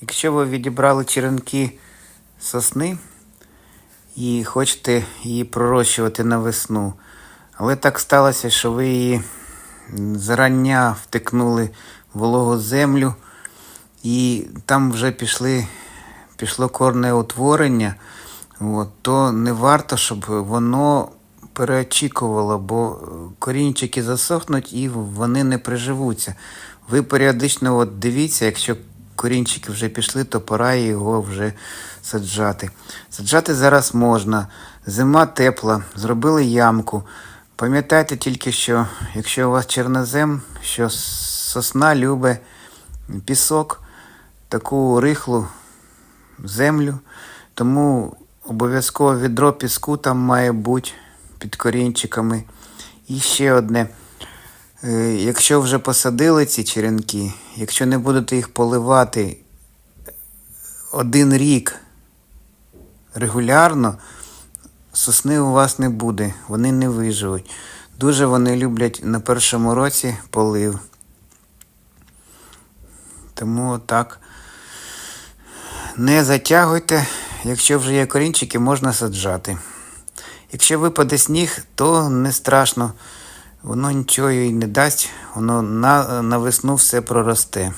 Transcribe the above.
Якщо ви відібрали черенки сосни і хочете її пророщувати на весну, але так сталося, що ви її зарання втикнули в вологу землю, і там вже пішли, пішло корне утворення, от, то не варто, щоб воно переочікувало, бо корінчики засохнуть і вони не приживуться. Ви періодично от дивіться, якщо корінчики вже пішли, то пора його вже саджати. Саджати зараз можна. Зима тепла, зробили ямку. Пам'ятайте тільки, що якщо у вас чорнозем, що сосна любить пісок, таку рихлу землю, тому обов'язково відро піску там має бути під корінчиками. І ще одне. Е, Якщо вже посадили ці черенки, якщо не будете їх поливати один рік регулярно, сосни у вас не буде, вони не виживуть. Дуже вони люблять на першому році полив. Тому так. Не затягуйте, якщо вже є корінчики, можна саджати. Якщо випаде сніг, то не страшно. Воно нічого їй не дасть, воно на, на весну все проросте.